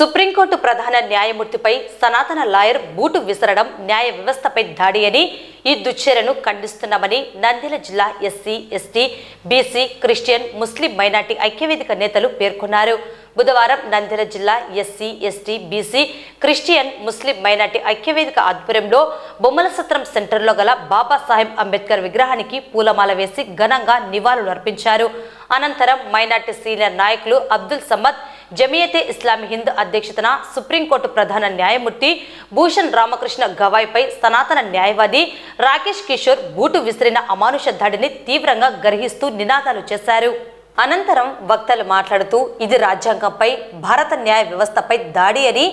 Supreme court ప్రధాన న్యాయమూర్తిపై సనాతన lawyer boot విసరడం న్యాయ వ్యవస్థపై దాడి అని ఈ దుశ్చర్యను ఖండిస్తున్నామని నంద్యాల జిల్లా SC ST BC Christian Muslim minority ఐక్యవేదిక నేతలు పేర్కొన్నారు. బుధవారం నంద్యాల జిల్లా SC ST BC Christian Muslim minority ఐక్యవేదిక ఆధ్వర్యంలో బొమ్మల సత్రం సెంటర్లో గల బాబాసాహెబ్ అంబేద్కర్ విగ్రహానికి పూలమాల వేసి ఘనంగా నివాళులు అర్పించారు అనంతరం మైనార్టీ సీనియర్ నాయకులు అబ్దుల్ సమ్మద్ జమియతే ఇస్లామీ హింద్ అధ్యక్షతన సుప్రీంకోర్టు ప్రధాన న్యాయమూర్తి భూషణ్ రామకృష్ణ గవాయ్పై సనాతన న్యాయవాది రాకేష్ కిషోర్ బూటు విసిరిన అమానుష దాడిని తీవ్రంగా గర్హిస్తూ నినాదాలు చేశారు. అనంతరం వక్తలు మాట్లాడుతూ ఇది రాజ్యాంగంపై భారత న్యాయ వ్యవస్థపై దాడి అని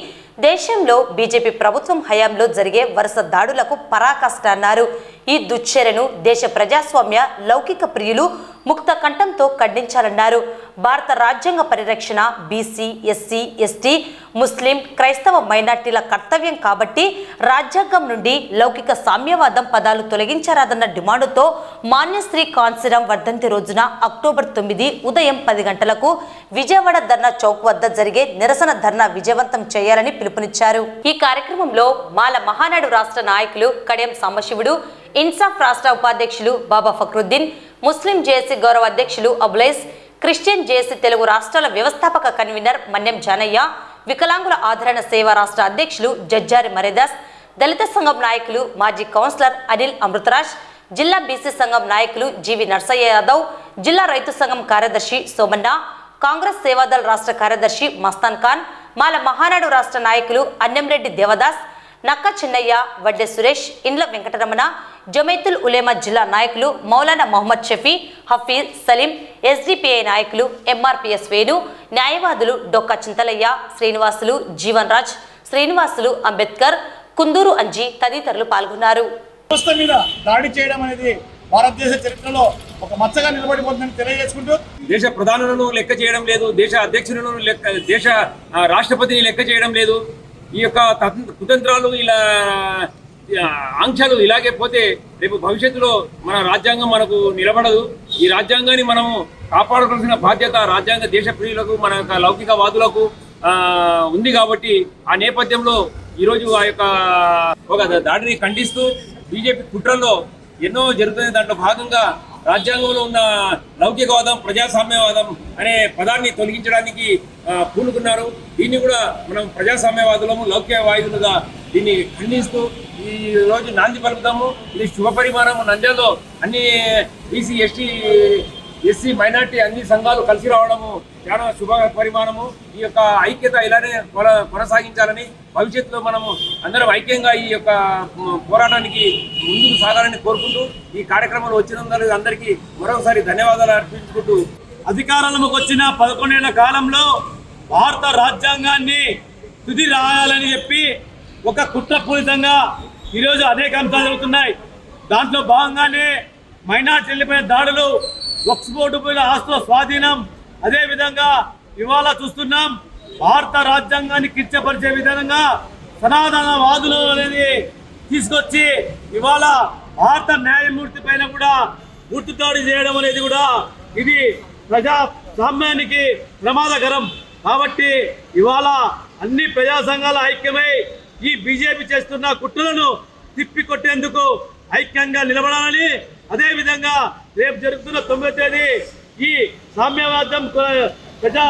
దేశంలో బీజేపీ ప్రభుత్వం హయాంలో జరిగే వరుస దాడులకు పరాకాష్ట అన్నారు. ఈ దుశ్చర్యను దేశ ప్రజాస్వామ్య లౌకిక ప్రియులు ముక్త కంఠంతో ఖండించాలన్నారు. భారత రాజ్యాంగ పరిరక్షణ బీసీ ఎస్సీ ఎస్టీ ముస్లిం క్రైస్తవ మైనార్టీల కర్తవ్యం కాబట్టి రాజ్యాంగం నుండి లౌకిక సామ్యవాదం పదాలు తొలగించరాదన్న డిమాండుతో మాన్యశ్రీ కాన్సిరం వర్ధంతి రోజున అక్టోబర్ తొమ్మిది ఉదయం పది గంటలకు విజయవాడ ధర్నా చౌక్ వద్ద జరిగే నిరసన ధర్నా విజయవంతం చేయాలని పిలుపునిచ్చారు. ఈ కార్యక్రమంలో మాల మహానాడు రాష్ట్ర నాయకులు కడియం సాంబశివుడు ఇన్సాఫ్ రాష్ట్ర ఉపాధ్యక్షులు బాబా ఫక్రుద్దీన్ ముస్లిం జేఏసీ గౌరవ అధ్యక్షులు అబులైస్ క్రిస్టియన్ జేఏసీ తెలుగు రాష్ట్రాల వ్యవస్థాపక కన్వీనర్ మన్యం జానయ్య వికలాంగుల ఆదరణ సేవ రాష్ట్ర అధ్యక్షులు జజ్జారి మరేదాస్ దళిత సంఘం నాయకులు మాజీ కౌన్సిలర్ అనిల్ అమృతరాజ్ జిల్లా బీసీ సంఘం నాయకులు జీవి నర్సయ్య యాదవ్ జిల్లా రైతు సంఘం కార్యదర్శి సోమన్న కాంగ్రెస్ సేవాదళ రాష్ట్ర కార్యదర్శి మస్తాన్ ఖాన్ మాల మహానాడు రాష్ట్ర నాయకులు అన్నెంరెడ్డి దేవదాస్ నక్క చిన్నయ్య వడ్డె సురేష్ ఇండ్ల వెంకటరమణ జమైతుల్ ఉలేమా జిల్లా నాయకులు మౌలానా మొహమ్మద్ షఫీ హఫీజ్ సలీం ఎస్డిపిఐ నాయకులు ఎంఆర్పిఎస్ వేణు న్యాయవాదులు డొక్కా చింతలయ్య శ్రీనివాసులు జీవన్ రాజ్ శ్రీనివాసులు అంబేద్కర్ కుందూరు అంజీ తదితరులు పాల్గొన్నారు. వ్యవస్థ మీద దాడి చేయడం అనేది భారతదేశ చరిత్రలో ఒక మచ్చగా నిలబడిపోతుందని తెలియజేసుకుంటూ దేశ ప్రధానులను లెక్క చేయడం లేదు దేశ అధ్యక్షులను లెక్క దేశ రాష్ట్రపతిని లెక్క చేయడం లేదు. ఈ యొక్క తతం- కుతంత్రాలు ఇలా ఆంక్షలు ఇలాగే పోతే రేపు భవిష్యత్తులో మన రాజ్యాంగం మనకు నిలబడదు. ఈ రాజ్యాంగాన్ని మనము కాపాడుకోవాల్సిన బాధ్యత రాజ్యాంగ దేశ ప్రియులకు మన యొక్క లౌకికవాదులకు ఉంది కాబట్టి ఆ నేపథ్యంలో ఈరోజు ఆ యొక్క ఒక దాడిని ఖండిస్తూ బీజేపీ కుట్రల్లో ఎన్నో జరుగుతుంది దాంట్లో భాగంగా రాజ్యాంగంలో ఉన్న లౌకికవాదం ప్రజాస్వామ్యవాదం అనే పదాన్ని తొలగించడానికి పూనుకున్నారు. దీన్ని కూడా మనం ప్రజాస్వామ్యవాదులము లౌకికవాదులుగా దీన్ని ఖండిస్తూ ఈ రోజు నాంది పలుకుతాము. ఇది శుభ నంద్యాలో నంద్యాలలో అన్ని బీసీ ఎస్టీ ఎస్సీ మైనార్టీ అన్ని సంఘాలు కలిసి రావడము చాలా శుభ పరిమాణము ఈ యొక్క ఐక్యత ఇలానే కొన- కొనసాగించాలని భవిష్యత్తులో మనము అందరం ఐక్యంగా ఈ యొక్క పోరాటానికి ముందుకు సాగాలని కోరుకుంటూ ఈ కార్యక్రమంలో వచ్చినందరూ అందరికీ మరొకసారి ధన్యవాదాలు అర్పించుకుంటూ అధికారంలోకి వచ్చిన పదకొండేళ్ళ కాలంలో భారత రాజ్యాంగాన్ని తుది రాయాలని చెప్పి ఒక కుట్రపూరితంగా ఈరోజు అనేక అంశాలు జరుగుతున్నాయి. దాంట్లో భాగంగానే మైనార్టీలపై దాడులు వక్స్ బోర్డు పైన ఆస్తుల స్వాధీనం. అదేవిధంగా ఇవాళ చూస్తున్నాం భారత రాజ్యాంగాన్ని కించపరిచే విధంగా సనాతన వాదులు అనేది తీసుకొచ్చి ఇవాళ భారత న్యాయమూర్తి పైన కూడా గుర్తుదాడి చేయడం అనేది కూడా ఇది ప్రజా సామ్యానికి ప్రమాదకరం. కాబట్టి ఇవాళ అన్ని ప్రజా సంఘాల ఐక్యమై ఈ బీజేపీ చేస్తున్న కుట్రలను తిప్పికొట్టేందుకు ఐక్యంగా నిలబడాలని అదేవిధంగా రేపు జరుగుతున్న తొమ్మిదో తేదీ ఈ సామ్యవాదం ప్రజా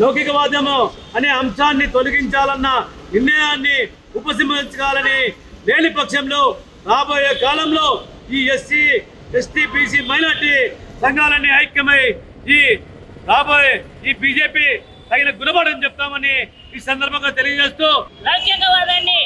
లౌకికవాదము అనే అంశాన్ని తొలగించాలన్న నిర్ణయాన్ని ఉపసంహరించాలని లేని పక్షంలో రాబోయే కాలంలో ఈ ఎస్సీ ఎస్టీ బీసీ మైనార్టీ సంఘాలన్నీ ఐక్యమై ఈ రాబోయే ఈ బీజేపీ తగిన గుణపాఠం చెప్తామని ఈ సందర్భంగా తెలియజేస్తూ లౌకికవాదాన్ని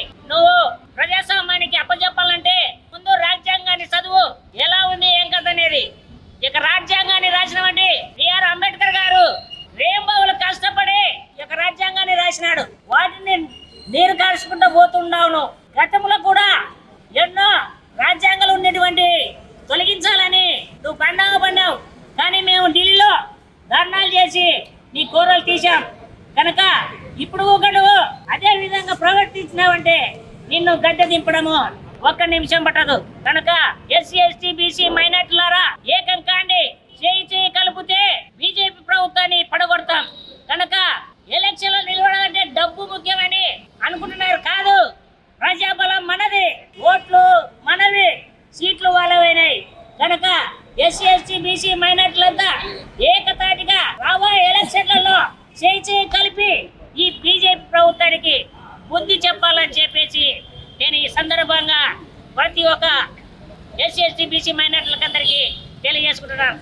తీశాం. కనుక ఇప్పుడు ఒకడు అదే విధంగా ప్రవర్తించినావంటే నిన్ను గడ్డ దింపడము ఒక్క నిమిషం పట్టదు. కనుక ఎస్సీ ఎస్టీ బీసీ మైనార్టీలారా ఏకం కాండి. చేయి చేయి కలిపితే బీజేపీ ప్రభుత్వాన్ని పడగొడతాం. కనుక ఎలక్షన్లు నిలవడం అంటే డబ్బు ముఖ్యమని అనుకుంటున్నారు కాదు. ప్రజాబలం మనది ఓట్లు మనవి సీట్లు వాళ్ళవైనాయి. కనుక ఎస్సీ ఎస్టీ బీసీ మైనార్టీలంతా ఏకతాటిగా రాబోయే ఎలక్షన్లలో చేయి చేయి కలిపి ఈ బీజేపీ ప్రభుత్వానికి బుద్ధి చెప్పాలని చెప్పేసి నేను ఈ సందర్భంగా ప్రతి ఒక్క ఎస్సీ ఎస్టీ బీసీ మైనార్టీలకు అందరికీ తెలియజేసుకుంటున్నాను.